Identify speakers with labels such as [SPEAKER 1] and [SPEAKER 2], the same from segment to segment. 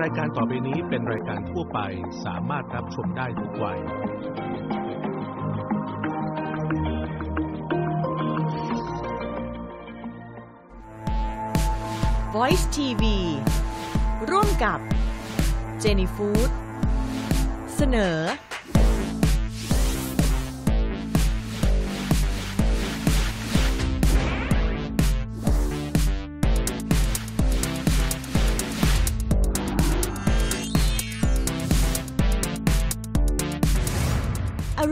[SPEAKER 1] รายการต่อไปนี้เป็นรายการทั่วไปสามารถรับชมได้ทุกวัย
[SPEAKER 2] Voice TV ร่วมกับ Jenny Food เสนอ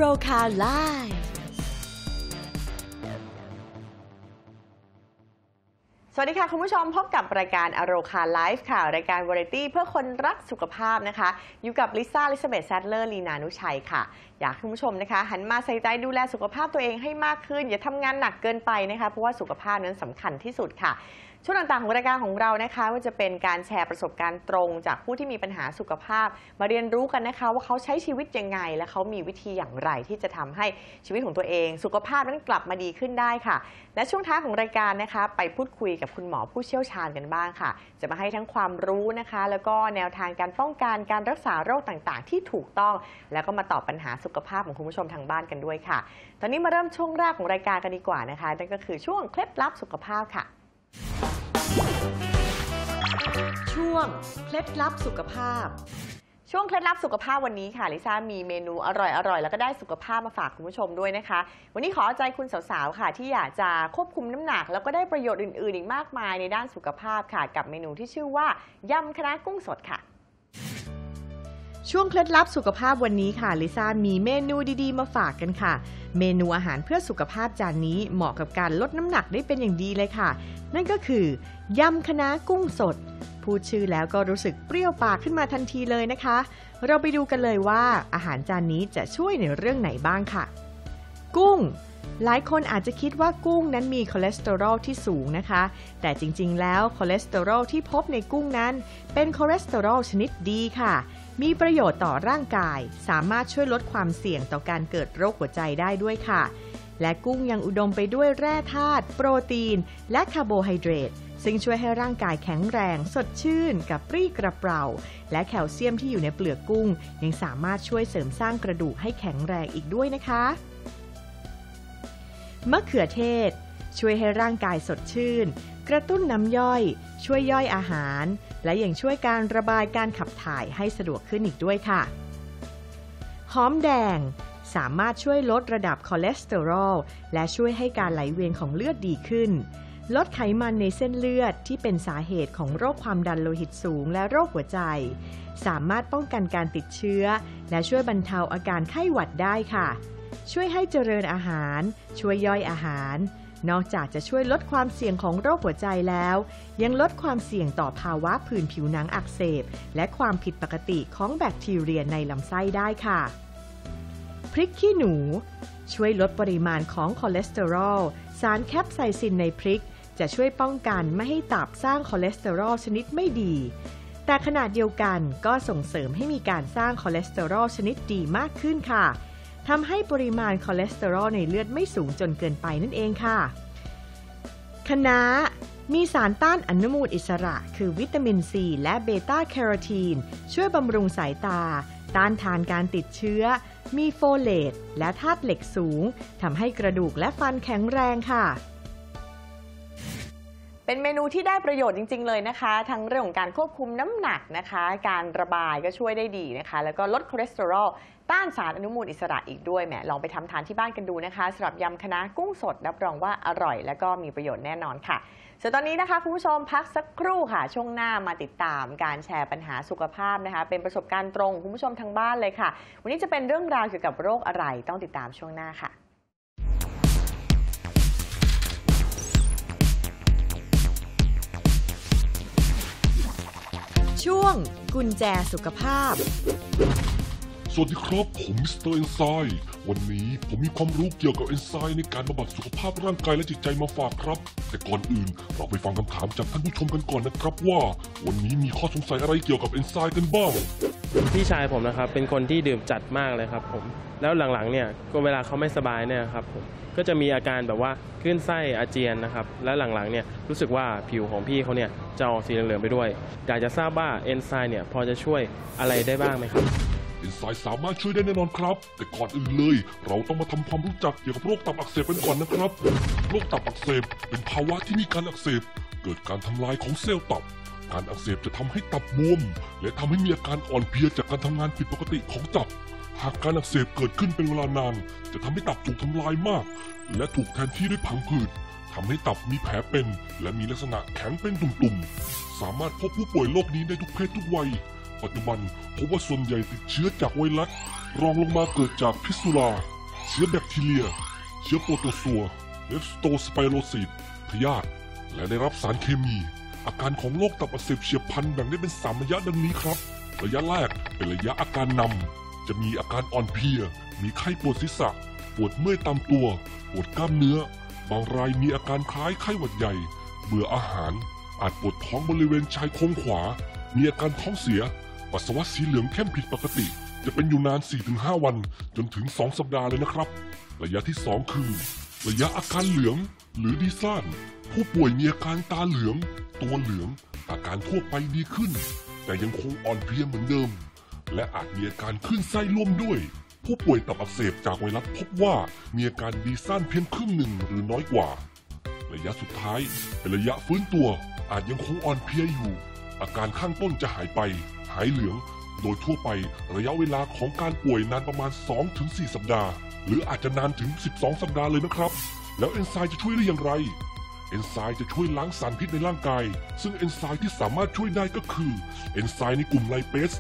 [SPEAKER 2] โรคาไลฟ์
[SPEAKER 3] สวัสดีค่ะ คุณผู้ชมพบกับรายการอโรคาไลฟ์ค่ะ รายการวาไรตี้เพื่อคนรักสุขภาพนะคะ อยู่กับลิซ่าลิซาเบธแซดเลอร์ลีนานุชัยค่ะ อยากให้คุณผู้ชมนะคะ หันมาใส่ใจดูแลสุขภาพตัวเองให้มากขึ้น อย่าทำงานหนักเกินไปนะคะ เพราะว่าสุขภาพนั้นสำคัญที่สุดค่ะ ช่วงต่างๆของรายการของเรานะคะว่าจะเป็นการแชร์ประสบการณ์ตรงจากผู้ที่มีปัญหาสุขภาพ มาเรียนรู้กันนะคะว่าเขาใช้ชีวิตยังไง และเขามีวิธีอย่างไรที่จะทำให้ชีวิตของตัวเอง สุขภาพนั้นกลับมาดีขึ้นได้ค่ะ และช่วงท้ายของรายการนะคะ ไปพูดคุยกับคุณหมอผู้เชี่ยวชาญกันบ้างค่ะ จะมาให้ทั้งความรู้นะคะ แล้วก็แนวทางการป้องกันการรักษาโรคต่างๆ ที่ถูกต้อง แล้วก็มาตอบปัญหาสุขภาพของคุณผู้ชมทางบ้านกันด้วยค่ะ ตอนนี้มาเริ่มช่วงแรกของรายการกันดีกว่านะคะนั่นก็คือช่วงเคล็ดลับสุขภาพค่ะ
[SPEAKER 2] ช่วงเคล็ดลับสุขภาพ
[SPEAKER 3] ช่วงเคล็ดลับสุขภาพวันนี้ค่ะลิซ่ามีเมนูอร่อยๆ แล้วก็ได้สุขภาพมาฝากคุณผู้ชมด้วยนะคะ วันนี้ขอเอาใจคุณสาวๆค่ะ ที่อยากจะควบคุมน้ำหนัก แล้วก็ได้ประโยชน์อื่นๆ อีกมากมายในด้านสุขภาพค่ะ กับเมนูที่ชื่อว่ายำคณะน้ากุ้งสดค่ะ
[SPEAKER 2] ช่วงเคล็ดลับสุขภาพวันนี้ค่ะลิซ่ามีเมนูดีๆ มาฝากกันค่ะ เมนูอาหารเพื่อสุขภาพจานนี้เหมาะกับการลดน้ำหนักได้เป็นอย่างดีเลยค่ะ นั่นก็คือยำคณะน้ากุ้งสด พูดชื่อแล้วก็รู้สึกเปรี้ยวปากขึ้นมาทันทีเลยนะคะ เราไปดูกันเลยว่าอาหารจานนี้จะช่วยในเรื่องไหนบ้างค่ะ กุ้งหลายคนอาจจะคิดว่ากุ้งนั้นมีคอเลสเตอรอลที่สูงนะคะ แต่จริงๆ แล้วคอเลสเตอรอลที่พบในกุ้งนั้น เป็นคอเลสเตอรอลชนิดดีค่ะ มีประโยชน์ต่อร่างกาย สามารถช่วยลดความเสี่ยงต่อการเกิดโรคหัวใจได้ด้วยค่ะ และกุ้งยังอุดมไปด้วยแร่ธาตุโปรตีน และคาร์โบไฮเดรตซึ่งช่วยให้ร่างกายแข็งแรง สดชื่น กับปรี้กระเปร่า และแคลเซียมที่อยู่ในเปลือกกุ้ง ยังสามารถช่วยเสริมสร้างกระดูกให้แข็งแรงอีกด้วยนะคะมะเขือเทศ ช่วยให้ร่างกายสดชื่น กระตุ้นน้ำย่อย ช่วยย่อยอาหาร และยังช่วยการระบายการขับถ่ายให้สะดวกขึ้นอีกด้วยค่ะ หอมแดงสามารถช่วยลดระดับคอเลสเตอรอลและช่วยให้การไหลเวียนของเลือดดีขึ้น ลดไขมันในเส้นเลือดที่เป็นสาเหตุของโรคความดันโลหิตสูงและโรคหัวใจ สามารถป้องกันการติดเชื้อ และช่วยบรรเทาอาการไข้หวัดได้ค่ะ ช่วยให้เจริญอาหาร ช่วยย่อยอาหาร นอกจากจะช่วยลดความเสี่ยงของโรคหัวใจแล้ว ยังลดความเสี่ยงต่อภาวะผื่นผิวหนังอักเสบ และความผิดปกติของแบคทีเรียในลำไส้ได้ค่ะ พริกขี้หนู ช่วยลดปริมาณของคอเลสเตอรอล สารแคปไซซินในพริก จะช่วยป้องกันไม่ให้ตับสร้างคอเลสเตอรอลชนิดไม่ดี แต่ขณะเดียวกันก็ส่งเสริมให้มีการสร้างคอเลสเตอรอลชนิดดีมากขึ้นค่ะ ทำให้ปริมาณคอเลสเตอรอลในเลือดไม่สูงจนเกินไปนั่นเองค่ะคะน้ามีสารต้านอนุมูลอิสระ คือวิตามินซีและเบต้าแคโรทีน ช่วยบำรุงสายตา ต้านทานการติดเชื้อ มีโฟเลตและธาตุเหล็กสูงทำให้กระดูกและฟันแข็งแรงค่ะ
[SPEAKER 3] เป็นเมนูที่ได้ประโยชน์จริง ๆ เลยนะคะ ทั้งเรื่องของการควบคุมน้ำหนักนะคะ การระบายก็ช่วยได้ดีนะคะ แล้วก็ลดคอเลสเตอรอลต้านสารอนุมูลอิสระอีกด้วยแหมลองไปทำทานที่บ้านกันดูนะคะสำหรับยำคะน้ากุ้งสดรับรองว่าอร่อย และก็มีประโยชน์แน่นอนค่ะส่วนตอนนี้นะคะคุณผู้ชมพักสักครู่ค่ะ ช่วงหน้ามาติดตามการแชร์ปัญหาสุขภาพนะคะ เป็นประสบการณ์ตรงของคุณผู้ชมทางบ้านเลยค่ะ วันนี้จะเป็นเรื่องราวเกี่ยวกับโรคอะไรต้องติดตามช่วงหน้าค่ะ
[SPEAKER 2] ช่วงกุญแจสุขภาพ
[SPEAKER 4] สวัสดีครับ ผมมิสเตอร์เอนไซม์วันนี้ผมมีความรู้เกี่ยวกับเอนไซม์ในการบำบัดสุขภาพร่างกายและจิตใจมาฝากครับ แต่ก่อนอื่นเราไปฟังคำถามจากท่านผู้ชมกันก่อนนะครับว่า วันนี้มีข้อสงสัยอะไรเกี่ยวกับเอนไซม์กันบ้าง
[SPEAKER 5] พี่ชายผมนะครับเป็นคนที่ดื่มจัดมากเลยครับผมแล้วหลังๆเนี่ยก็เวลาเขาไม่สบายเนี่ยครับผมก็จะมีอาการแบบว่าคลื่นไส้อาเจียนนะครับและหลังๆเนี่ยรู้สึกว่าผิวของพี่เขาเนี่ยจะออกสีเหลืองๆไปด้วยอยากจะทราบว่าเอนไซม์เนี่ยพอจะช่วยอะไรได้บ้างไหมครับ
[SPEAKER 4] เอนไซม์สามารถช่วยได้แน่นอนครับ แต่ก่อนอื่นเลย เราต้องมาทำความรู้จักเกี่ยวกับโรคตับอักเสบกันก่อนนะครับโรคตับอักเสบเป็นภาวะที่มีการอักเสบ เกิดการทำลายของเซลล์ตับ การอักเสบจะทำให้ตับบวม และทำให้มีอาการอ่อนเพลียจากการทำงานผิดปกติของตับ หากการอักเสบเกิดขึ้นเป็นเวลานาน จะทำให้ตับถูกทำลายมาก และถูกแทนที่ด้วยผังผืดทำให้ตับมีแผลเป็น และมีลักษณะแข็งเป็นตุ่มๆ สามารถพบผู้ป่วยโรคนี้ได้ทุกเพศทุกวัย ปัจจุบันพบว่าส่วนใหญ่ติดเชื้อจากไวรัส รองลงมาเกิดจากพิษสุรา เชื้อแบคทีเรีย เชื้อโปรโตซัวเลฟสโตสไปโรซิตพยาธิและได้รับสารเคมี อาการของโรคตับอักเสบเฉียบพลันแบ่งได้เป็นสามระยะดังนี้ครับ ระยะแรกเป็นระยะอาการนำ จะมีอาการอ่อนเพลีย มีไข้ปวดศีรษะ ปวดเมื่อยตามตัว ปวดกล้ามเนื้อ บางรายมีอาการคล้ายไข้หวัดใหญ่ เบื่ออาหาร อาจปวดท้องบริเวณชายโครงขวา มีอาการท้องเสีย ปัสสาวะสีเหลืองเข้มผิดปกติ จะเป็นอยู่นาน 4-5 วัน จนถึง 2 สัปดาห์เลยนะครับ ระยะที่ 2 คือ ระยะอาการเหลืองหรือดีซ่านผู้ป่วยมีอาการตาเหลือง ตัวเหลือง อาการทั่วไปดีขึ้น แต่ยังคงอ่อนเพลียเหมือนเดิม และอาจมีอาการขึ้นไส้ร่วมด้วย ผู้ป่วยตับอักเสบจากไวรัสพบว่ามีอาการดีซ่านเพียงครึ่งหนึ่งหรือน้อยกว่า ระยะสุดท้ายเป็นระยะฟื้นตัว อาจยังคงอ่อนเพลียอยู่ อาการข้างต้นจะหายไป หายเหลือง โดยทั่วไประยะเวลาของการป่วยนานประมาณ 2-4 สัปดาห์ หรืออาจจะนานถึง 12 สัปดาห์เลยนะครับ แล้วเอนไซม์จะช่วยได้อย่างไร เอนไซม์จะช่วยล้างสารพิษในร่างกาย ซึ่งเอนไซม์ที่สามารถช่วยได้ก็คือเอนไซม์ในกลุ่มไลเปส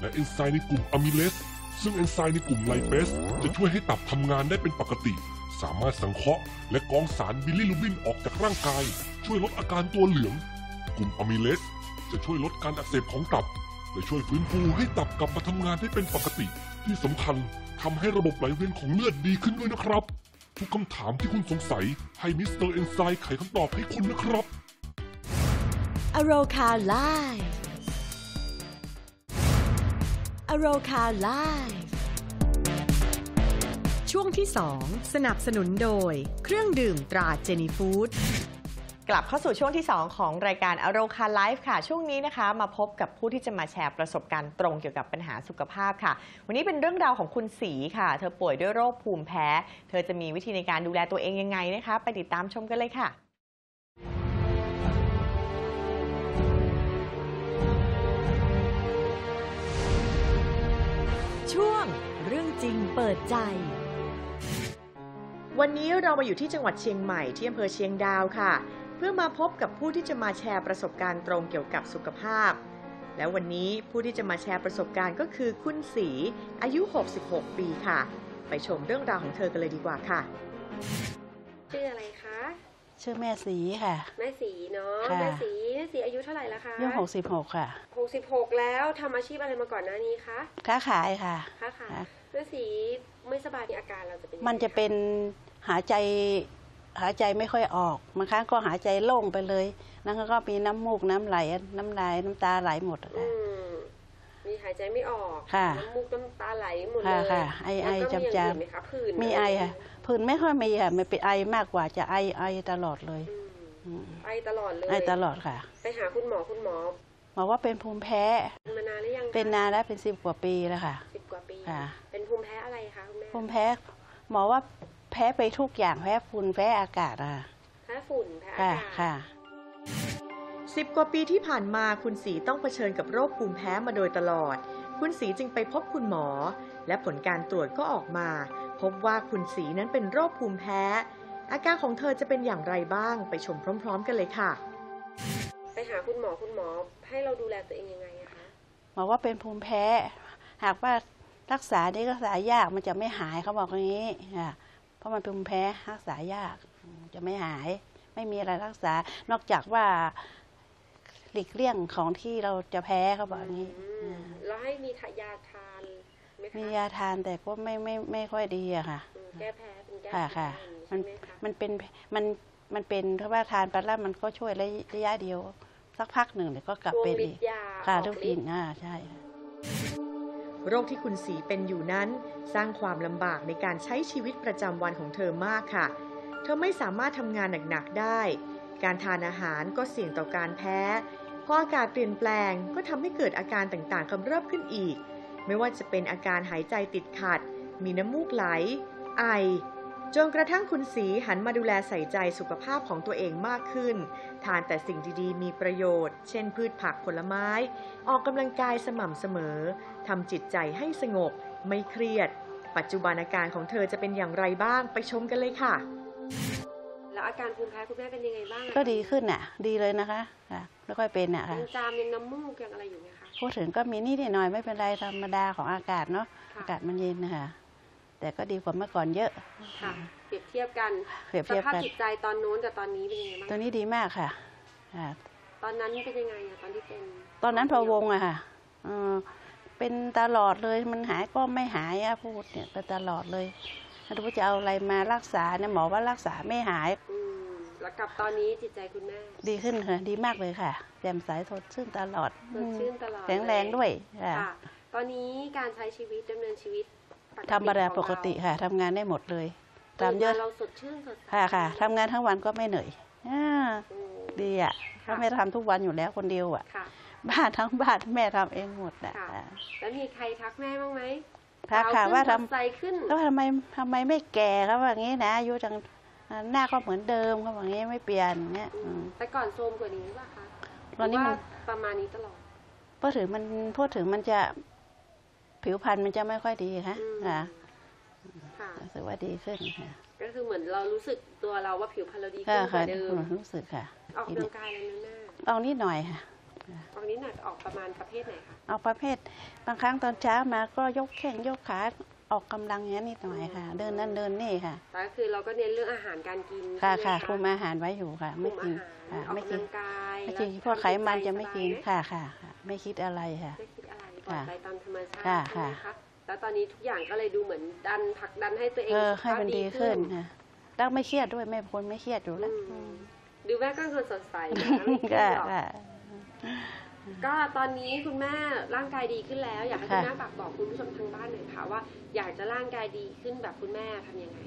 [SPEAKER 4] และเอนไซม์ในกลุ่มอะมิเลสซึ่งเอนไซม์ในกลุ่มไลเปสจะช่วยให้ตับทำงานได้เป็นปกติ สามารถสังเคราะห์และกรองสารบิลิรูบินออกจากร่างกาย ช่วยลดอาการตัวเหลือง กลุ่มอะมิเลสจะช่วยลดการอักเสบของตับ และช่วยฟื้นฟูให้ตับกลับมาทำงานได้เป็นปกติ ที่สำคัญทำให้ระบบไหลเวียนของเลือดดีขึ้นด้วยนะครับ ทุกคำถามที่คุณสงสัยให้มิสเตอร์เอนไซม์ไขคำตอบให้คุณนะครับ
[SPEAKER 2] อโรคาไลฟ์อโรคาไลฟ์ช่วงที่ 2 สนับสนุนโดย เครื่องดื่มตราเจนีฟู้ด
[SPEAKER 3] กลับเข้าสู่ช่วงที่ 2 ของรายการอโรคาไลฟ์ค่ะ ช่วงนี้นะคะ มาพบกับผู้ที่จะมาแชร์ประสบการณ์ตรงเกี่ยวกับปัญหาสุขภาพค่ะ วันนี้เป็นเรื่องราวของคุณสีค่ะ เธอป่วยด้วยโรคภูมิแพ้ เธอจะมีวิธีในการดูแลตัวเองยังไงนะคะ ไปติดตามชมกันเลยค่ะ
[SPEAKER 2] ช่วงเรื่องจริงเปิดใจ วันนี้เรามาอยู่ที่จังหวัดเชียงใหม่ที่อำเภอเชียงดาวค่ะเพื่อมาพบกับผู้ที่จะมาแชร์ประสบการณ์ตรงเกี่ยวกับสุขภาพ และวันนี้ผู้ที่จะมาแชร์ประสบการณ์ก็คือคุณสีอายุ 66 ปีค่ะ ไปชมเรื่องราวของเธอกันเลยดีกว่าค่ะ
[SPEAKER 6] ชื่ออะไรคะ
[SPEAKER 7] ชื่อแม่สีค่ะ
[SPEAKER 6] แม่สีเนาะ
[SPEAKER 7] ค่ะ
[SPEAKER 6] แม่สีแม่สีอายุเท่าไหร่แล้วคะ
[SPEAKER 7] อายุหกสิบหกค่ะ
[SPEAKER 6] หกสิบหกแล้วทำอาชีพอะไรมาก่อนหน้านี้คะ
[SPEAKER 7] ค้าขายค่ะ
[SPEAKER 6] ค้าขาย
[SPEAKER 7] ค่ะ
[SPEAKER 6] แม่สีไม่สบายมีอาการเราจะเป็นยังไง
[SPEAKER 7] มันจะเป็นหายใจ หายใจไม่ค่อยออกบางครั้งก็หายใจโล่งไปเลยแล้วก็มีน้ำมูกน้ำไหลน้ำลายน้ำตาไหลหมด
[SPEAKER 6] อื
[SPEAKER 7] ค่ะ
[SPEAKER 6] มมีหายใจไม่ออก
[SPEAKER 7] ค่ะ
[SPEAKER 6] น้ำมูกน้ำตาไหลหมดเล
[SPEAKER 7] ค่ะ
[SPEAKER 6] ย
[SPEAKER 7] ค่ะไอไอ
[SPEAKER 6] แล้วก็มี
[SPEAKER 7] จามๆ
[SPEAKER 6] ย่างอื่นไหมคะผื่น
[SPEAKER 7] มีไอค่ะผื่นไม่ค่อยมีค่ะไม่เป็นไอมากกว่าจะไอไอตลอดเลย
[SPEAKER 6] อืม
[SPEAKER 7] อืม
[SPEAKER 6] ไอตลอดเลย
[SPEAKER 7] ไอตลอดค่ะ
[SPEAKER 6] ไปหาคุณหมอคุณหมอ
[SPEAKER 7] บอกว่าเป็นภูมิแพ้
[SPEAKER 6] มานานหรือยังคะ
[SPEAKER 7] เป็นนานแล้วเป็นสิบกว่าปีแล้วค่ะ
[SPEAKER 6] สิบกว่าปี
[SPEAKER 7] ค่ะ
[SPEAKER 6] เป็นภูมิแพ้อะไรคะคุณแม่
[SPEAKER 7] ภูมิแพ้หมอว่า แพ้ไปทุกอย่างแพ้ฝุ่นแพ้อากาศอะค่ะ
[SPEAKER 6] แพ้ฝุ่นแพ้อา
[SPEAKER 7] ค่ะ
[SPEAKER 6] กาศ
[SPEAKER 7] ค่ะ
[SPEAKER 2] 10กว่าปีที่ผ่านมาคุณสีต้องเผชิญกับโรคภูมิแพ้มาโดยตลอด คุณสีจึงไปพบคุณหมอ และผลการตรวจก็ออกมา พบว่าคุณสีนั้นเป็นโรคภูมิแพ้ อาการของเธอจะเป็นอย่างไรบ้างไปชมพร้อม ๆ กันเลยค่ะ
[SPEAKER 6] ไปหาคุณหมอคุณหมอให้เราดูแลตัวเองยังไงอะคะ
[SPEAKER 7] บอกว่าเป็นภูมิแพ้ หากว่ารักษานี่รักษายากมันจะไม่หายเขาบอกอย่างนี้ค่ะเพ ราะมันเป็นภูมิแพ้รักษายากอืมจะไม่หาย ไม่มีอะไรรักษา นอกจากว่าหลีกเลี่ยงของที่เราจะแพ้เขาบอกอย่างนี้
[SPEAKER 6] อืมแล้วให้มีทายาทานไหมไหมคะ
[SPEAKER 7] มียาทานแต่ก็ไม่ไม่ไม่ค่อยดีอะค่ะ
[SPEAKER 6] อืมแก้แพ้เป็นแก้
[SPEAKER 7] ค่ะ
[SPEAKER 6] แพ้
[SPEAKER 7] ค่ะ
[SPEAKER 6] อ
[SPEAKER 7] มั
[SPEAKER 6] ย่านงนี้ใช่ไหมคะ
[SPEAKER 7] มันเป็นมันมันเป็นเพราะว่าทานไปแล้วมันก็ช่วยระยะระยะเดียว สักพักหนึ่งเดี๋ยวก็กลับ
[SPEAKER 6] ช่วง
[SPEAKER 7] เป็น
[SPEAKER 6] ฤ
[SPEAKER 7] อี
[SPEAKER 6] ท
[SPEAKER 7] ก
[SPEAKER 6] ธิ์ยา
[SPEAKER 7] ค่ะ
[SPEAKER 6] ออก
[SPEAKER 7] ทุก
[SPEAKER 6] ฤ
[SPEAKER 7] ที
[SPEAKER 6] ทธิ์
[SPEAKER 7] อ่าใช่ค่ะ
[SPEAKER 2] โรคที่คุณสีเป็นอยู่นั้น สร้างความลำบากในการใช้ชีวิตประจำวันของเธอมากค่ะ เธอไม่สามารถทำงานหนักๆได้ การทานอาหารก็เสี่ยงต่อการแพ้พออากาศเปลี่ยนแปลงก็ทำให้เกิดอาการต่างๆกำเริบขึ้นอีก ไม่ว่าจะเป็นอาการหายใจติดขัด มีน้ำมูกไหล ไอ จนกระทั่งคุณสีหันมาดูแลใส่ใจสุขภาพของตัวเองมากขึ้น ทานแต่สิ่งดีๆ มีประโยชน์ เช่น พืชผักผลไม้ ออกกำลังกายสม่ำเสมอทำจิตใจให้สงบ ไม่เครียด ปัจจุบันอาการของเธอจะเป็นอย่างไรบ้างไปชมกันเลยค่ะ
[SPEAKER 6] แล้วอาการภูมิแพ้คุณแม่เป็นยังไงบ้างอะ
[SPEAKER 7] ก็ดีขึ้นน่ะ ดีเลยนะคะค่ะไม่ค่อยเป็นน่ะค่ะ
[SPEAKER 6] ยังจามยังน้ำมูกยังอะไรอยู่ไหมคะ
[SPEAKER 7] พูดถึงก็มีนิดหน่อยไม่เป็นไรธรรมดาของอากาศเนาะ
[SPEAKER 6] ค่ะ
[SPEAKER 7] อากาศมันเย็นนะคะ แต่ก็ดีกว่าเมื่อก่อนเยอะ
[SPEAKER 6] ค่ะ เปรียบเทียบกัน
[SPEAKER 7] เปรียบ
[SPEAKER 6] ส
[SPEAKER 7] เทียบ
[SPEAKER 6] ภาพ
[SPEAKER 7] กัน
[SPEAKER 6] จิตใจตอนนู้นกับตอนนี้เป็นยังไงบ้าง
[SPEAKER 7] ตัวนี้ดีมากค่ะค่ะ
[SPEAKER 6] ตอนนั้นเป็นยังไงอะตอนที่เป็น
[SPEAKER 7] ตอนนั้นพะวงอะค่ะเออเป็นตลอดเลยมันหายก็ไม่หายอะพูดเนี่ยไปตลอดเลยไม่รู้จะเอาอะไรมารักษาเนี่ยหมอว่ารักษาไม่หาย
[SPEAKER 6] อืมแล้วกับตอนนี้จิตใจคุณแม่
[SPEAKER 7] ดีขึ้นค่ะดีมากเลยค่ะแจ่มใสสดชื่นตลอด
[SPEAKER 6] สดชื่นตลอด
[SPEAKER 7] แข็งแรงด้วยค่ะ
[SPEAKER 6] ค่ะ ตอนนี้การใช้ชีวิตดำเนินชีวิตปกติ
[SPEAKER 7] ธรรมดา
[SPEAKER 6] ของ
[SPEAKER 7] ปกติ
[SPEAKER 6] เรา
[SPEAKER 7] ค่ะทำงานได้หมดเลย
[SPEAKER 6] ตื่
[SPEAKER 7] ตาม
[SPEAKER 6] น
[SPEAKER 7] เยอะ
[SPEAKER 6] เราสดชื่นสดใส
[SPEAKER 7] ค่ะค่ะทำงานทั้งวันก็ไม่เหนื่อยอ่า
[SPEAKER 6] อืม
[SPEAKER 7] ดีอะ
[SPEAKER 6] ค่ะ
[SPEAKER 7] ก็ไม่ทำทุกวันอยู่แล้วคนเดียวอะ
[SPEAKER 6] ค่ะ
[SPEAKER 7] บ้านทั้งบ้านแม่ทำเองหมดอะ
[SPEAKER 6] ค่ะแล้วมีใครทักแม่บ้างไหม
[SPEAKER 7] ทักค่ะ
[SPEAKER 6] เบ
[SPEAKER 7] ว่า
[SPEAKER 6] ขึ้น
[SPEAKER 7] ทำ
[SPEAKER 6] สดใสขึ้น
[SPEAKER 7] แล้วทำไมทำไมไม่แก่เขาว่างี้นะอายุจังหน้าก็เหมือนเดิมเขาว่างี้ไม่เปลี่ยนเงี้ย
[SPEAKER 6] อื
[SPEAKER 7] อื
[SPEAKER 6] ม
[SPEAKER 7] ม
[SPEAKER 6] แต่ก่อนโทรมกว่านี้หรือเปล่าคะ
[SPEAKER 7] ตอนนี้มัน
[SPEAKER 6] หรืว่าประมาณนี้ตลอด
[SPEAKER 7] พูดถึงมันพูดถึงมันจะ ผิวพรรณมันจะไม่ค่อยดีค่ะ
[SPEAKER 6] อืม
[SPEAKER 7] ค่ะ
[SPEAKER 6] ค่ะ
[SPEAKER 7] รู้สึกว่าดีขึ้นค่ะ
[SPEAKER 6] ก็คือเหมือนเรารู้สึกตัวเราว่าผิวพรรณเราดีขึ้
[SPEAKER 7] ค่ะ
[SPEAKER 6] นก
[SPEAKER 7] ค่ะ
[SPEAKER 6] ว่าเดิม
[SPEAKER 7] รู้สึกค่ะ
[SPEAKER 6] ออกกำลังกายอะไรนั้นแม่
[SPEAKER 7] ลองนิดหน่อยค่ะ
[SPEAKER 6] ออกนี้หนักออกประมาณประเภทไหนคะ
[SPEAKER 7] เอาประเภทบางครั้งตอนเช้ามาก็ยกแข้งยกขาออกกำลังอย่างนี้นิดหน่อยค่ะ เดินนั่นเดินนี่ค่ะ
[SPEAKER 6] แต่ก็คือเราก็เน้นเรื่องอาหารการกิน
[SPEAKER 7] ค่ะ
[SPEAKER 6] ใช่ไหม
[SPEAKER 7] ค่ะคุมอาหารไว้อยู่ค่ะ
[SPEAKER 6] คุ
[SPEAKER 7] ไม่
[SPEAKER 6] ม
[SPEAKER 7] กิ
[SPEAKER 6] อานหาร
[SPEAKER 7] ค่ะ
[SPEAKER 6] ออก
[SPEAKER 7] ไม่
[SPEAKER 6] กำ
[SPEAKER 7] กิ
[SPEAKER 6] ลั
[SPEAKER 7] น
[SPEAKER 6] งกาย
[SPEAKER 7] ไม่กินพวกไขมันจะไม่กินค่ะค่ะค่ะ ไม่คิดอะไรค่ะ
[SPEAKER 6] ไม่คิดอะไร ปล่อย
[SPEAKER 7] ค่ะ
[SPEAKER 6] ไปตามธรรมชาติ
[SPEAKER 7] ค่ะ
[SPEAKER 6] ใช่ไหม
[SPEAKER 7] ค่ะ
[SPEAKER 6] คะแล้วตอนนี้ทุกอย่างก็เลยดูเหมือนดันผลักดันให้ตัวเอง
[SPEAKER 7] เออ
[SPEAKER 6] สุข
[SPEAKER 7] ให้
[SPEAKER 6] ภาพ
[SPEAKER 7] มันดีขึ้นค่ะแล้วไม่เครียดด้วยไม่คนไม่เครียดอยู่แล้ว
[SPEAKER 6] อืม
[SPEAKER 7] อืม
[SPEAKER 6] ดูแม่ก็เป็นคนสดใสนะไม่เครีย
[SPEAKER 7] ค่ะ
[SPEAKER 6] ดหรอก
[SPEAKER 7] ค่ะ
[SPEAKER 6] ก็ตอนนี้คุณแม่ร่างกายดีขึ้นแล้ว อยากให้คุณ
[SPEAKER 7] ค่ะ
[SPEAKER 6] แม่ฝากบอกคุณผู้ชมทางบ้านหน่อยค่ะว่า อยากจะร่างกายดีขึ้นแบบคุณแม่ทำยังไง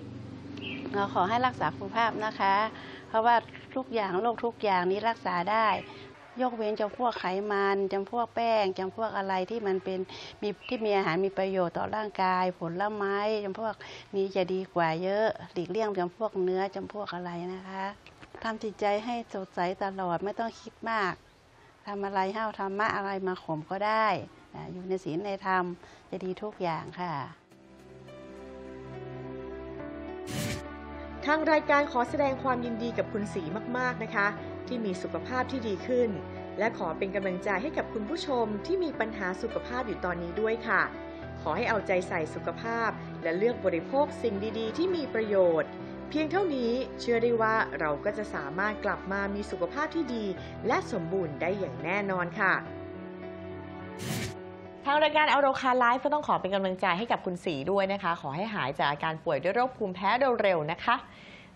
[SPEAKER 7] เราขอให้รักษาสุขภาพนะคะ เพราะว่าทุกอย่างโรคทุกอย่างนี้รักษาได้ ยกเว้นจำพวกไขมันจำพวกแป้งจำพวกอะไรที่มันเป็นมีที่มีอาหารมีประโยชน์ต่อร่างกาย ผลไม้จำพวกนี้จะดีกว่าเยอะหลีกเลี่ยงจำพวกเนื้อจำพวกอะไรนะคะทำจิตใจให้สดใสตลอดไม่ต้องคิดมากทำอะไรห้าวธรรมะอะไรมาข่มก็ได้อ่าอยู่ในศีลในธรรมจะดีทุกอย่างค่ะ
[SPEAKER 2] ทางรายการขอแสดงความยินดีกับคุณสีมาก ๆ นะคะ ที่มีสุขภาพที่ดีขึ้น และขอเป็นกำลังใจให้กับคุณผู้ชมที่มีปัญหาสุขภาพอยู่ตอนนี้ด้วยค่ะ ขอให้เอาใจใส่สุขภาพ และเลือกบริโภคสิ่งดีๆ ที่มีประโยชน์ เพียงเท่านี้เชื่อได้ว่าเราก็จะสามารถกลับมามีสุขภาพที่ดี และสมบูรณ์ได้อย่างแน่นอนค่ะ
[SPEAKER 3] ทางรายการเอาโรคาไลฟ์ก็ต้องขอเป็นกำลังใจให้กับคุณสีด้วยนะคะ ขอให้หายจากอาการป่วยด้วยโรคภูมิแพ้เร็วๆนะคะ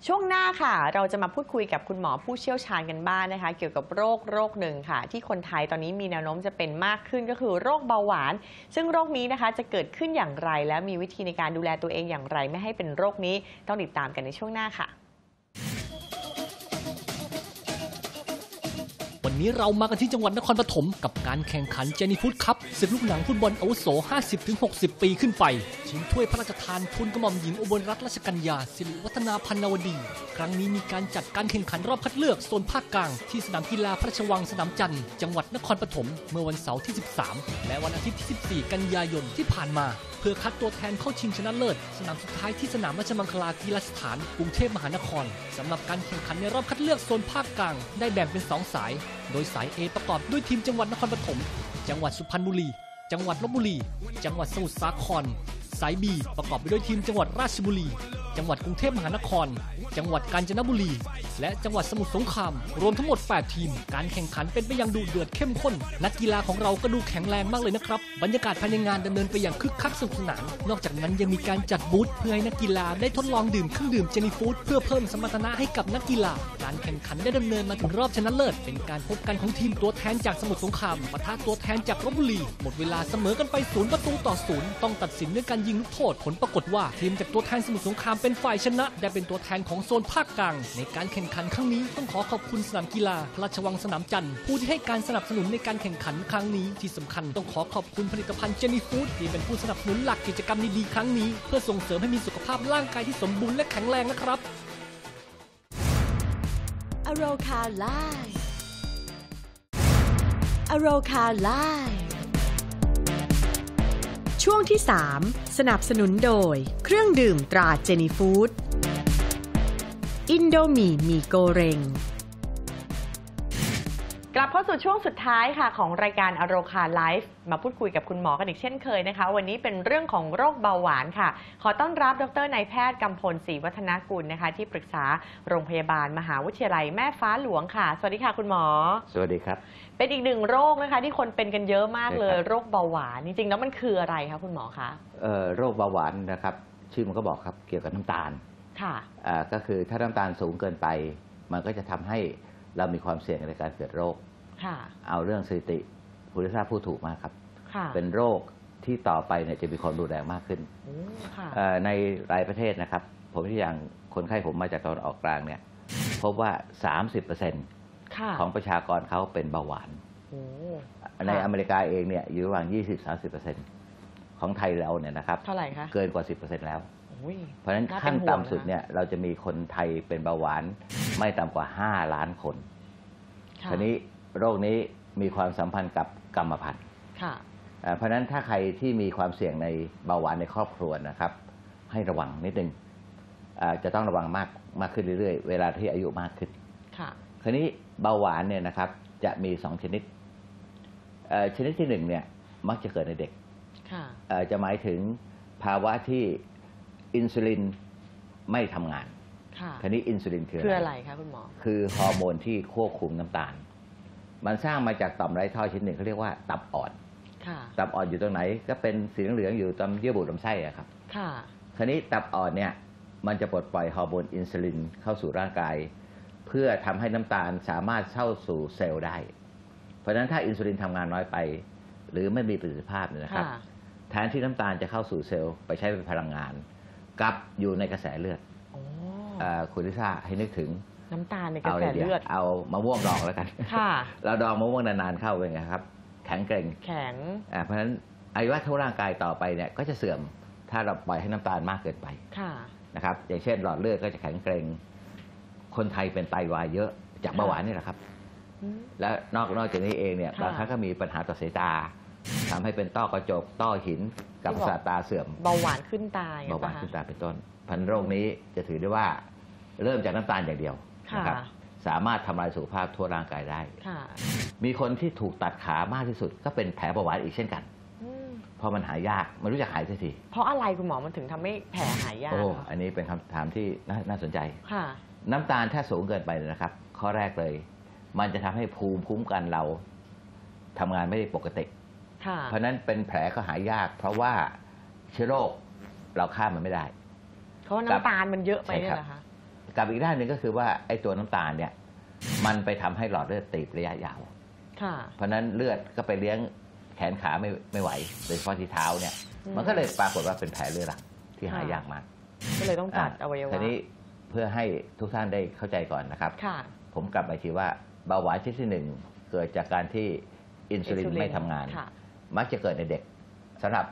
[SPEAKER 3] ช่วงหน้าค่ะ เราจะมาพูดคุยกับคุณหมอผู้เชี่ยวชาญกันบ้างนะคะ เกี่ยวกับโรคโรคหนึ่งค่ะ ที่คนไทยตอนนี้มีแนวโน้มจะเป็นมากขึ้นก็คือโรคเบาหวาน ซึ่งโรคนี้นะคะจะเกิดขึ้นอย่างไร และมีวิธีในการดูแลตัวเองอย่างไร ไม่ให้เป็นโรคนี้ต้องติดตามกันในช่วงหน้าค่ะ
[SPEAKER 8] นี้เรามากันที่จังหวัดนครปฐมกับการแข่งขันเจนีฟุตคัพศึกลูกหนังฟุตบอลอาวุโส 50-60 ปีขึ้นไป ชิงถ้วยพระราชทานทุนกระหม่อมหญิงอุบลรัตนราชกัญญาสิริวัฒนาพันนวดี ครั้งนี้มีการจัดการแข่งขันรอบคัดเลือกโซนภาคกลางที่สนามกีฬาพระราชวังสนามจันทร์จังหวัดนครปฐมเมื่อวันเสาร์ที่ 13 และวันอาทิตย์ที่ 14 กันยายนที่ผ่านมา เพื่อคัดตัวแทนเข้าชิงชนะเลิศ สนามสุดท้ายที่สนามราชมังคลากีฬาสถานกรุงเทพมหานครสำหรับการแข่งขันในรอบคัดเลือกโซนภาคกลางได้แบ่งเป็น 2 สายโดยสาย A ประกอบด้วยทีมจังหวัดนครปฐม จังหวัดสุพรรณบุรี จังหวัดลบบุรี จังหวัดสมุทรสาคร สาย B ประกอบไปด้วยทีมจังหวัดราชบุรี จังหวัดกรุงเทพมหานคร จังหวัดกาญจนบุรี และจังหวัดสมุทรสงคราม รวมทั้งหมด 8 ทีม การแข่งขันเป็นไปอย่างดุเดือดเข้มข้น นักกีฬาของเราก็ดูแข็งแรงมากเลยนะครับ บรรยากาศภายในงานดำเนินไปอย่างคึกคักสนุกสนาน นอกจากนั้นยังมีการจัดบูธเพื่อให้นักกีฬาได้ทดลองดื่มเครื่องดื่มเจนี่ฟู้ดเพื่อเพิ่มสมรรถนะให้กับนักกีฬา การแข่งขันได้ดำเนินมาถึงรอบชนะเลิศ เป็นการพบกันของทีมตัวแทนจากสมุทรสงครามปะทะตัวแทนจากลบบุรี หมดเวลาเสมอกันไปศูนย์ประตูต่อศูนย์ต้องตัดสินด้วยการยิงลูกโทษ ผลปรากฏว่าทีมจากตัวแทนสมุทรสงครามเป็นฝ่ายชนะ ได้เป็นตัวแทนของโซนภาคกลาง ในการแข่งขันครั้งนี้ต้องขอขอบคุณสนามกีฬาราชวังสนามจันทร์ผู้ที่ให้การสนับสนุนในการแข่งขันครั้งนี้ที่สำคัญต้องขอขอบคุณผลิตภัณฑ์เจนี่ฟู้ดที่เป็นผู้สนับสนุนหลักกิจกรรมดีๆครั้งนี้ เพื่อส่งเสริมให้มีสุขภาพร่างกายที่สมบูรณ์และแข็งแรงนะครับ
[SPEAKER 2] อโรคาไลอโรคาไล ช่วงที่ 3 สนับสนุนโดย เครื่องดื่มตราเจนีฟู้ดอินโดมีมีโกเรง
[SPEAKER 3] กลับเข้าสู่ช่วงสุดท้ายค่ะของรายการอโรคาไลฟ์มาพูดคุยกับคุณหมอกันอีกเช่นเคยนะคะ วันนี้เป็นเรื่องของโรคเบาหวานค่ะ ขอต้อนรับดรนายแพทย์กำพลศรีวัฒนกุลนะคะ ที่ปรึกษาโรงพยาบาลมหาวิทยาลัยแม่ฟ้าหลวงค่ะ สวัสดีค่ะคุณหมอ
[SPEAKER 9] สวัสดีครับ
[SPEAKER 3] เป็นอีกหนึ่งโรคนะคะ ที่คนเป็นกันเยอะมากเลย
[SPEAKER 9] ใช่ครับ
[SPEAKER 3] โรคเบาหวานจริงๆแล้วมันคืออะไรคะคุณหมอคะ
[SPEAKER 9] เอ่อโรคเบาหวานนะครับ ชื่อมันก็บอกครับเกี่ยวกับน้ำตาล
[SPEAKER 3] ค่ะ
[SPEAKER 9] อ่าก็คือถ้าน้ำตาลสูงเกินไป มันก็จะทำให้ เรามีความเสี่ยงในการเกิดโรค
[SPEAKER 3] ค่ะ
[SPEAKER 9] เอาเรื่องสถิติคุณลิซ่าพูดถูกมากครับ
[SPEAKER 3] ค่ะ
[SPEAKER 9] เป็นโรคที่ต่อไปเนี่ยจะมีความรุนแรงมากขึ้น
[SPEAKER 3] โอ้ค่ะ
[SPEAKER 9] เอ่อในหลายประเทศนะครับ ผมที่อย่างคนไข้ผมมาจากตอนออกกลางเนี่ยพบว่า 30%
[SPEAKER 3] ค่ะ
[SPEAKER 9] ของประชากรเขาเป็นเบาหวาน
[SPEAKER 3] โอ้
[SPEAKER 9] ในอเมริกาเองเนี่ยอยู่ระหว่าง 20-30%ของไทยเราเนี่ยนะครับ
[SPEAKER 3] เท่าไหร่คะ
[SPEAKER 9] เกินกว่า 10%แล้ว
[SPEAKER 3] โอ้ ย
[SPEAKER 9] เพราะฉะนั้น
[SPEAKER 3] น่าเป็
[SPEAKER 9] ขั้น
[SPEAKER 3] ห่วง
[SPEAKER 9] ต่ำสุด
[SPEAKER 3] นะคะ
[SPEAKER 9] เนี่ยเราจะมีคนไทยเป็นเบาหวาน ไม่ต่ำกว่า 5 ล้านคน
[SPEAKER 3] ค่ะ
[SPEAKER 9] ทีนี้โรคนี้มีความสัมพันธ์กับกรรมพันธุ์
[SPEAKER 3] ค่ะ
[SPEAKER 9] อ่าเพราะฉะนั้นถ้าใครที่มีความเสี่ยงในเบาหวานในครอบครัวนะครับ ให้ระวังนิดนึงอ่าจะต้องระวังมากมากขึ้นเรื่อยๆ เวลาที่อายุมากขึ้น
[SPEAKER 3] ค่ะ
[SPEAKER 9] คราวนี้เบาหวานเนี่ยนะครับ จะมีสองชนิดเอ่อชนิดที่หนึ่งเนี่ยมักจะเกิดในเด็ก
[SPEAKER 3] ค่ะ
[SPEAKER 9] เอ่อจะหมายถึงภาวะที่ อินซูลินไม่ทำงาน
[SPEAKER 3] ค่ะ
[SPEAKER 9] ทีนี้อินซูลินคือ
[SPEAKER 3] คือ
[SPEAKER 9] อะ
[SPEAKER 3] อะไรไรคะคุณหมอ
[SPEAKER 9] คือฮอร์โมนที่ควบคุมน้ำตาล มันสร้างมาจากต่อมไร้ท่อชิ้นหนึ่งเขาเรียกว่าตับอ่อน
[SPEAKER 3] ค่ะ
[SPEAKER 9] ตับอ่อนอยู่ตรงไหน ก็เป็นสีเหลืองๆอยู่ตามเยื่อบุลำไส้อะครับ
[SPEAKER 3] ค่ะ
[SPEAKER 9] คราวนี้ตับอ่อนเนี่ยมันจะปลดปล่อยฮอร์โมนอินซูลินเข้าสู่ร่างกาย เพื่อทำให้น้ำตาลสามารถเข้าสู่เซลล์ได้ เพราะฉะนั้นถ้าอินซูลินทำงานน้อยไป หรือไม่มีประสิทธิภาพเนี่ยนะครับ
[SPEAKER 3] ค่ะ
[SPEAKER 9] แทนที่น้ำตาลจะเข้าสู่เซลล์ไปใช้เป็นพลังงาน กลับอยู่ในกระแสเลือด
[SPEAKER 3] โอ้
[SPEAKER 9] เอ่อคุณลิซ่าให้นึกถึง
[SPEAKER 3] น้ำตาลในกระ
[SPEAKER 9] เอา
[SPEAKER 3] แส
[SPEAKER 9] เลยเดียว
[SPEAKER 3] เลือด
[SPEAKER 9] เอามะม่วงดองแล้วกัน
[SPEAKER 3] ค่ะ
[SPEAKER 9] เราดองมะม่วงนานๆเข้าเป็นไงครับ แข็งเกร็ง
[SPEAKER 3] แข็ง
[SPEAKER 9] อ่าเพราะฉะนั้นอวัยวะทั่วร่างกายต่อไปเนี่ยก็จะเสื่อมถ้าเราปล่อยให้น้ำตาลมากเกินไป
[SPEAKER 3] ค่ะ
[SPEAKER 9] นะครับ อย่างเช่นหลอดเลือดก็จะแข็งเกร็ง คนไทยเป็นไตวายเยอะจากเบาหวานนี่แหละครับ
[SPEAKER 3] อืม
[SPEAKER 9] และนอกนอกจากนี้เองเนี่ย
[SPEAKER 3] ค่ะ
[SPEAKER 9] บางครั้งก็มีปัญหาต่อสายตา ทำให้เป็นต้อกระจก ต้อหินกับ
[SPEAKER 3] ที่
[SPEAKER 9] ประ
[SPEAKER 3] บอก
[SPEAKER 9] สาทตาเสื่อม
[SPEAKER 3] เบาหวานขึ้นตาย
[SPEAKER 9] เบาหวาน
[SPEAKER 3] ปะคะ
[SPEAKER 9] ขึ้นตาเป็นต้น พันธุ์โรคนี้จะถือได้ว่าเริ่มจากน้ำตาลอย่างเดียว
[SPEAKER 3] ค่ะ
[SPEAKER 9] นะครับสามารถทำลายสุขภาพทั่วร่างกายได้
[SPEAKER 3] ค่ะ
[SPEAKER 9] มีคนที่ถูกตัดขามากที่สุด ก็เป็นแผลเบาหวานอีกเช่นกัน
[SPEAKER 3] อืม
[SPEAKER 9] เพราะมันหายากมันรู้จักหายสักที
[SPEAKER 3] เพราะอะไรคุณหมอมันถึงทำให้แผลหายยาก
[SPEAKER 9] โอ้
[SPEAKER 3] อะ
[SPEAKER 9] อันนี้เป็นคำถามที่น่าน่าสนใจ
[SPEAKER 3] ค่ะ
[SPEAKER 9] น้ำตาลถ้าสูงเกินไปนะครับ ข้อแรกเลย มันจะทำให้ภูมิคุ้มกันเราทำงานไม่ได้ปกติ
[SPEAKER 3] ค่ะ
[SPEAKER 9] เพราะฉะนั้นเป็นแผลก็หายยาก เพราะว่าเชื้อโรคเราฆ่ามันไม่ได้
[SPEAKER 3] เพราะว่าน้ำตาลมันเยอะไป
[SPEAKER 9] ใช่
[SPEAKER 3] เนี่
[SPEAKER 9] ครั
[SPEAKER 3] ย
[SPEAKER 9] บ
[SPEAKER 3] เหรอคะ
[SPEAKER 9] กับอีกด้านหนึ่งก็คือว่าไอ้ตัวน้ำตาลเนี่ย มันไปทำให้หลอดเลือดตีบระยะยาว
[SPEAKER 3] ค่ะ
[SPEAKER 9] เพราะฉะนั้นเลือดก็ไปเลี้ยงแขนขาไม่ไม่ไหวโดยเฉพาะที่เท้าเนี่ย
[SPEAKER 3] อืม
[SPEAKER 9] มันก็เลยปรากฏว่าเป็นแผลเรื้อรังที่หา
[SPEAKER 3] ค่ะ
[SPEAKER 9] ยากมาก
[SPEAKER 3] ก็เลยต้องตัดอวัยวะ
[SPEAKER 9] ทีนี้เพื่อให้ทุกท่านได้เข้าใจก่อนนะครับ
[SPEAKER 3] ค่ะ
[SPEAKER 9] ผมกลับไปทีว่าเบาหวานชนิดที่หนึ่งเกิดจากการที่อินซูลิน
[SPEAKER 3] อินซูลิน
[SPEAKER 9] ไม่ทำงาน
[SPEAKER 3] ค่ะ
[SPEAKER 9] มักจะเกิดในเด็กสำหรับ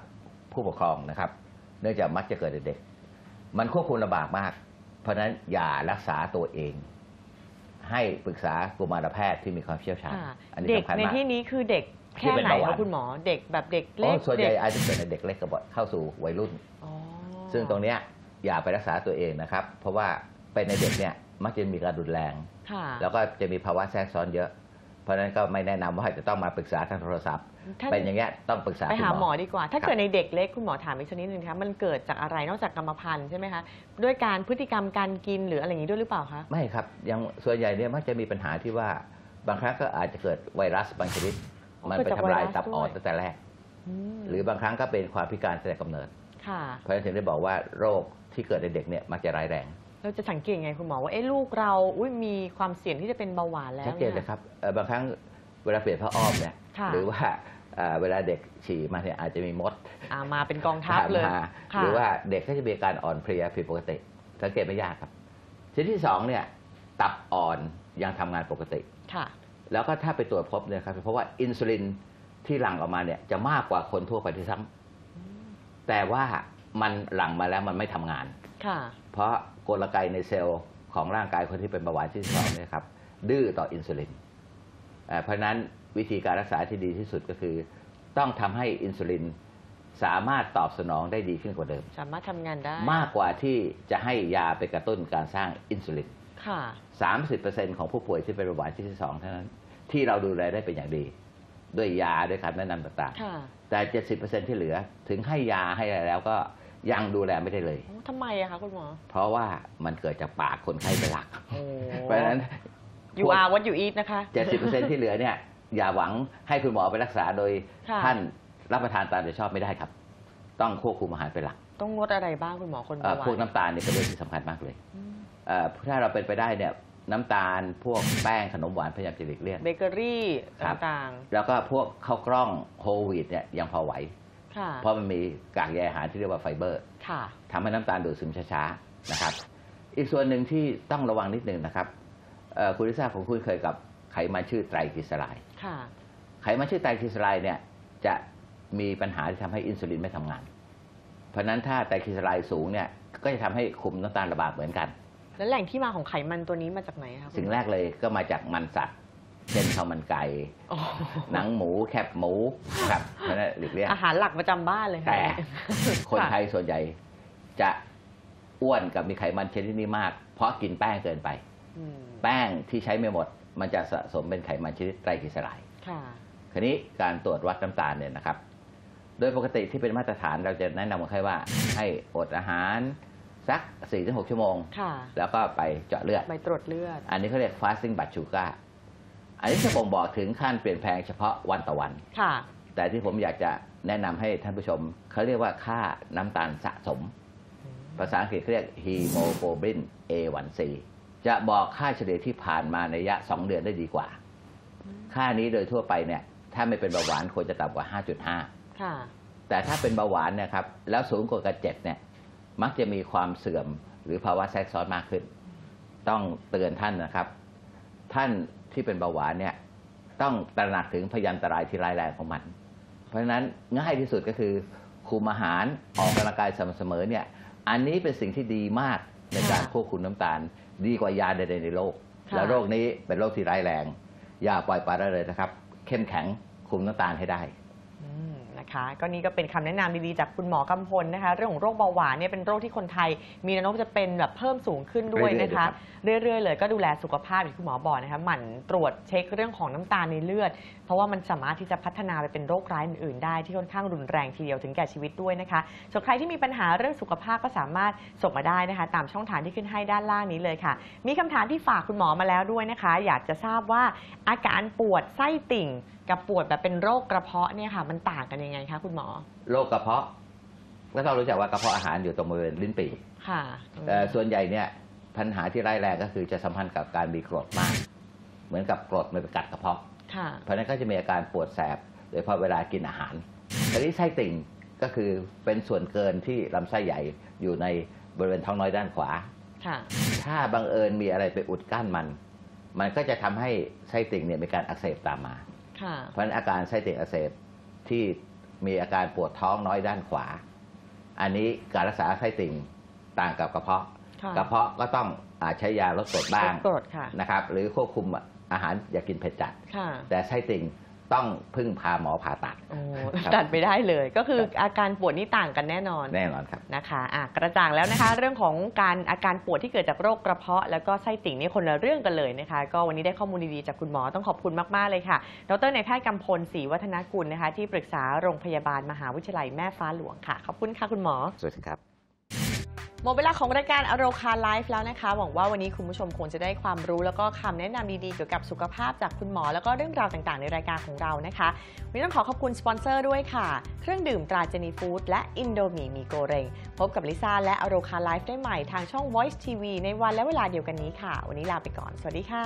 [SPEAKER 9] ผู้ปกครองนะครับ เนื่องจากมักจะเกิดในเด็ก มันควบคุมลำบากมาก เพราะฉะนั้นอย่ารักษาตัวเอง ให้ปรึกษากุมารแพทย์ที่มีความเชี่ยวชาญ
[SPEAKER 3] ค่ะ
[SPEAKER 9] อันนี้
[SPEAKER 3] เด็ก
[SPEAKER 9] สำคัญ
[SPEAKER 3] ใน
[SPEAKER 9] มาก
[SPEAKER 3] ที่นี้คือเด็ก
[SPEAKER 9] ที่
[SPEAKER 3] แค่
[SPEAKER 9] เป็น
[SPEAKER 3] ไหน
[SPEAKER 9] เบาหวาน
[SPEAKER 3] คะคุณหมอเด็กแบบเด็ก
[SPEAKER 9] โอ้
[SPEAKER 3] เล็ก
[SPEAKER 9] ส่วนใหญ่
[SPEAKER 3] เด็ก
[SPEAKER 9] อาจจะเกิดในเด็กเล็กกับเข้าสู่วัยรุ่น
[SPEAKER 3] อ๋อ
[SPEAKER 9] ซึ่งตรงเนี้ยอย่าไปรักษาตัวเองนะครับ เพราะว่าเป็นในเด็กเนี่ยมักจะมีการรุนแรง
[SPEAKER 3] ค่ะ
[SPEAKER 9] แล้วก็จะมีภาวะแทรกซ้อนเยอะเพ ราะฉะนั้นก็ไม่แนะนำว่าจะต้องมาปรึกษาทางโทรศัพท์
[SPEAKER 3] ท่าน
[SPEAKER 9] เป็นอย่างเงี้ยต้องปรึกษา
[SPEAKER 3] ไป
[SPEAKER 9] คุณ
[SPEAKER 3] หาหมอดีกว่า ถ้า
[SPEAKER 9] ครับ
[SPEAKER 3] เกิดในเด็กเล็กคุณหมอถามอีกชนิดหนึ่งคะมันเกิดจากอะไรนอกจากกรรมพันธุ์ใช่ไหมคะด้วยการพฤติกรรมการกินหรืออะไรอย่างนี้ด้วยหรือเปล่าคะ
[SPEAKER 9] ไม่ครับยังส่วนใหญ่เนี่ยมักจะมีปัญหาที่ว่าบางครั้งก็อาจจะเกิดไวรัสบางชนิด
[SPEAKER 3] อ๋อ
[SPEAKER 9] มัน
[SPEAKER 3] เกิด
[SPEAKER 9] ไป
[SPEAKER 3] จาก
[SPEAKER 9] ทำลาย
[SPEAKER 3] ไวรัส
[SPEAKER 9] ตับอ่อน
[SPEAKER 3] ด้วย
[SPEAKER 9] ตั้งแต่แรก
[SPEAKER 3] ม
[SPEAKER 9] หรือบางครั้งก็เป็นความพิการตั้งแต่กำเนิด
[SPEAKER 3] ค่ะ
[SPEAKER 9] เพราะฉะนั้นถึงได้บอกว่าโรคที่เกิดในเด็กเนี่ยมักจะร้ายแรง
[SPEAKER 3] เราจะสังเกตไงคุณหมอว่าเอ๊ะลูกเราอุ้ยมีความเสี่ยงที่จะเป็นเบาหวานแล้ว
[SPEAKER 9] ชัดเจนเลยครับเอ่อบางครั้งเวลาเปลี่ยนผ้าอ้อมเนี่ย
[SPEAKER 3] ค่ะ
[SPEAKER 9] หรือว่าเอ่อเวลาเด็กฉี่มาเนี่ยอาจจะมีมด
[SPEAKER 3] อ่ามาเป็นกองทัพเลย
[SPEAKER 9] มา
[SPEAKER 3] ค่ะ
[SPEAKER 9] หรือว่าเด็กก็จะมีอาการอ่อนเพลียผิดปกติ สังเกตไม่ยากครับชนิดที่สองเนี่ยตับอ่อนยังทำงานปกติ
[SPEAKER 3] ค่ะ
[SPEAKER 9] แล้วก็ถ้าไปตรวจพบเนี่ยครับเพราะว่าอินซูลินที่หลั่งออกมาเนี่ยจะมากกว่าคนทั่วไปที่ซ้ำแต่ว่า มันหลั่งมาแล้วมันไม่ทำงาน
[SPEAKER 3] ค่ะ
[SPEAKER 9] เพราะกลไกในเซลล์ของร่างกายคนที่เป็นเบาหวานที่สองเนี่ยครับ ดื้อต่ออินซูลินเอ่อเพราะฉะนั้นวิธีการรักษาที่ดีที่สุดก็คือ ต้องทำให้อินซูลินสามารถตอบสนองได้ดีขึ้นกว่าเดิม
[SPEAKER 3] สามารถทำงานได้
[SPEAKER 9] มากกว่าที่จะให้ยาไปกระตุ้นการสร้างอินซูลิน
[SPEAKER 3] ค่ะ
[SPEAKER 9] 30%ของผู้ป่วยที่เป็นเบาหวานที่ที่สองเท่านั้น ที่เราดูแลได้เป็นอย่างดี ด้วยยาด้วยคำแนะนำต่าง
[SPEAKER 3] ค่ะ
[SPEAKER 9] ๆ แต่ 70%ที่เหลือถึงให้ยาให้อะไรแล้วก็ ยังดูแลไม่ได้เลย
[SPEAKER 3] โอ้ทำไมอะคะคุณหมอ
[SPEAKER 9] เพราะว่ามันเกิดจากปากคนไข้เป็นหลัก
[SPEAKER 3] โอ้
[SPEAKER 9] เพราะฉะนั้น
[SPEAKER 3] you are what you eat นะคะ
[SPEAKER 9] 70%ที่เหลือเนี่ย อย่าหวังให้คุณหมอไปรักษาโดย
[SPEAKER 3] ค่ะ
[SPEAKER 9] ท่านรับประทานตามใจชอบไม่ได้ครับ ต้องควบคุมอาหารเป็นหลัก
[SPEAKER 3] ต้องงดอะไรบ้างคุณหมอคน
[SPEAKER 9] เอ่อ
[SPEAKER 3] เบาหวา
[SPEAKER 9] พวก
[SPEAKER 3] น
[SPEAKER 9] น้ำตาลเนี่ยเป็นเรื่องที่สำคัญมากเลย
[SPEAKER 3] อืม
[SPEAKER 9] เอ่อถ้าเราเป็นไปได้เนี่ยน้ำตาลพวกแป้งขนมหวานพยายามจะหลีกเลี่ยง
[SPEAKER 3] เบเกอรี่
[SPEAKER 9] ครับ
[SPEAKER 3] ต่าง
[SPEAKER 9] แล้วก็พวกข้าวกล้องโฮลวีตเนี่ยยังพอไหว
[SPEAKER 3] ๆ ค่ะ
[SPEAKER 9] เพราะมันมีกากใยอาหารที่เรียกว่าไฟเบอร์
[SPEAKER 3] ค่ะ
[SPEAKER 9] ทำให้น้ำตาลดูดซึมช้าๆนะครับ อีกส่วนหนึ่งที่ต้องระวังนิดนึงนะครับเอ่อคุณลิซ่าผมคุ้นเคยกับไขมันชื่อไตรกลีเซอไรด์
[SPEAKER 3] ค่ะ
[SPEAKER 9] ไขมันชื่อไตรกลีเซอไรด์เนี่ยจะมีปัญหาที่ทำให้อินซูลินไม่ทำงาน เพราะฉะนั้นถ้าไตรกลีเซอไรด์สูงเนี่ยก็จะทำให้คุมน้ำตาลระบาดเหมือนกัน
[SPEAKER 3] แล้วแหล่งที่มาของไขมันตัวนี้มาจากไหนคะคุณ
[SPEAKER 9] สิ่งแรกเลยก็มาจากมันสัตว์ เช่นข้าวมันไก่
[SPEAKER 3] อ๋อ
[SPEAKER 9] หนังหมูแคบหมูครับเพราะฉะนั้นหลีกเลี่ยง
[SPEAKER 3] อาหารหลักประจำบ้านเลยค่ะ
[SPEAKER 9] แต่คนไทะยส่วนใหญ่จะอ้วนกับมีไขมันชนิดนี้มาก เพราะกินแป้งเกินไป
[SPEAKER 3] อืม
[SPEAKER 9] แป้งที่ใช้ไม่หมด มันจะสะสมเป็นไขมันชนิดไตรกลีเซอไรด์
[SPEAKER 3] ค่ะ
[SPEAKER 9] คราวนี้การตรวจวัดน้ำตาลเนี่ยนะครับ โดยปกติที่เป็นมาตรฐานเราจะแนะนำคนไข้ว่า ให้อดอาหารสัก4-6 ชั่วโมง
[SPEAKER 3] ค่ะ
[SPEAKER 9] แล้วก็ไปเจาะเลือด
[SPEAKER 3] ใบตรวจเลือด
[SPEAKER 9] อันนี้เขาเรียก fasting blood sugar อันนี้จะบ่งบอกถึงขั้นเปลี่ยนแปลงเฉพาะวันต่อวัน
[SPEAKER 3] ค่ะ
[SPEAKER 9] แต่ที่ผมอยากจะแนะนำให้ท่านผู้ชม เขาเรียกว่าค่าน้ำตาลสะสม ภาษาอังกฤษเขาเรียก hemoglobin A1C จะบอกค่าเฉลี่ยที่ผ่านมาในระยะ 2 เดือนได้ดีกว่า ค่านี้โดยทั่วไปเนี่ยถ้าไม่เป็นเบาหวานควรจะต่ำกว่า 5.5
[SPEAKER 3] ค่ะ
[SPEAKER 9] แต่ถ้าเป็นเบาหวานเนะครับแล้วสูงกว่า7เนี่ยมักจะมีความเสื่อมหรือภาวะแทรกซ้อนมากขึ้น ต้องเตือนท่านนะครับ ท่าน ที่เป็นเบาหวานเนี่ยต้องตระหนักถึงพยันตรายที่ร้ายแรงของมัน เพราะฉะนั้นง่ายที่สุดก็คือคุมอาหารออกกำลังกายสม่ำเสมอเนี่ยอันนี้เป็นสิ่งที่ดีมากในการ
[SPEAKER 3] ค่ะ
[SPEAKER 9] ควบคุมน้ำตาล ดีกว่ายาใดๆในโลก
[SPEAKER 3] ค่ะ
[SPEAKER 9] แล้วโรคนี้เป็นโรคที่ร้ายแรงอย่าปล่อยปละละเลยนะครับ เข้มแข็งคุมน้ำตาลให้ได้
[SPEAKER 3] อืม นะคะ ก็นี่ก็เป็นคำแนะนำดีๆจากคุณหมอกำพลนะคะ เรื่องของโรคเบาหวานเนี่ยเป็นโรคที่คนไทย มีแนวโน้มจะเป็นแบบเพิ่มสูงขึ้นด้วยนะคะ เรื่อยๆ เลยก็ดูแลสุขภาพอย่างที่คุณหมอบอกนะคะหมั่นตรวจเช็คเรื่องของน้ำตาลในเลือด เพราะว่ามันสามารถที่จะพัฒนาไปเป็นโรคร้ายอื่นๆได้ที่ค่อนข้างรุนแรงทีเดียวถึงแก่ชีวิตด้วยนะคะส่วนใครที่มีปัญหาเรื่องสุขภาพก็สามารถส่งมาได้นะคะ ตามช่องทางที่ขึ้นให้ด้านล่างนี้เลยค่ะ มีคำถามที่ฝากคุณหมอมาแล้วด้วยนะคะ อยากจะทราบว่าอาการปวดไส้ติ่ง กับปวดแบบเป็นโรคกระเพาะเนี่ยค่ะ มันต่างกันยังไงคะคุณหมอ
[SPEAKER 9] โรคกระเพาะก็ต้องรู้จักว่ากระเพาะอาหารอยู่ตรงบริเวณลิ้นปี่
[SPEAKER 3] ค่ะ
[SPEAKER 9] เอ่อส่วนใหญ่เนี่ยปัญหาที่ร้ายแรงก็คือจะสัมพันธ์กับการมีกรดมาก เหมือนกับกรดมันไปกัดกระเพาะ
[SPEAKER 3] ค่ะ
[SPEAKER 9] เพราะฉะนั้นก็จะมีอาการปวดแสบ โดยเฉพาะเวลากินอาหารทีนี้ไส้ติ่งก็คือเป็นส่วนเกินที่ลำไส้ใหญ่อยู่ในบริเวณท้องน้อยด้านขวา
[SPEAKER 3] ค่ะ
[SPEAKER 9] ถ้าบังเอิญมีอะไรไปอุดกั้นมัน มันก็จะทำให้ไส้ติ่งเนี่ยมีการอักเสบตามมา
[SPEAKER 3] ค่ะ
[SPEAKER 9] เพราะฉะนั้นอาการไส้ติ่งอักเสบที่มีอาการปวดท้องน้อยด้านขวา อันนี้การรักษาไส้ติ่งต่างกับกระเพาะ
[SPEAKER 3] ค่ะ
[SPEAKER 9] กระเพาะก็ต้องอาจใช้ยาลดกรดบ้าง
[SPEAKER 3] ลดกรดค่ะ
[SPEAKER 9] นะครับ หรือควบคุมอาหารอย่ากินเผ็ดจัด
[SPEAKER 3] ค่ะ
[SPEAKER 9] แต่ไส้ติ่ง ต้องพึ่งพาหมอผ่าตัด
[SPEAKER 3] โอ้
[SPEAKER 9] ครับ
[SPEAKER 3] ตัดไม่ได้เลย ก็คือ
[SPEAKER 9] ครับ
[SPEAKER 3] อาการปวดนี่ต่างกันแน่นอน
[SPEAKER 9] แน่นอนครับ
[SPEAKER 3] นะคะอะกระจ่างแล้วนะคะ เรื่องของการอาการปวดที่เกิดจากโรคกระเพาะ แล้วก็ไส้ติ่งนี่คนละเรื่องกันเลยนะคะ ก็วันนี้ได้ข้อมูลดีๆจากคุณหมอต้องขอบคุณมากๆเลยค่ะ ดรในายแพทย์กำพลศรีวัฒนกุลนะคะ ที่ปรึกษาโรงพยาบาลมหาวิทยาลัยแม่ฟ้าหลวงค่ะ ขอบคุณค่ะคุณหมอ
[SPEAKER 9] สวัสดีครับ
[SPEAKER 3] หมดเวลาของรายการอโรคาไลฟ์แล้วนะคะ หวังว่าวันนี้คุณผู้ชมคงจะได้ความรู้แล้วก็คำแนะนำดีๆ เกี่ยวกับสุขภาพจากคุณหมอ แล้วก็เรื่องราวต่างๆ ในรายการของเรานะคะวันนี้ต้องขอขอบคุณสปอนเซอร์ด้วยค่ะ เครื่องดื่มตราเจนีฟู้ดและอินโดมีมีโกเรง พบกับลิซ่าและอโรคาไลฟ์ได้ใหม่ทางช่อง Voice TV ในวันและเวลาเดียวกันนี้ค่ะ วันนี้ลาไปก่อน สวัสดีค่ะ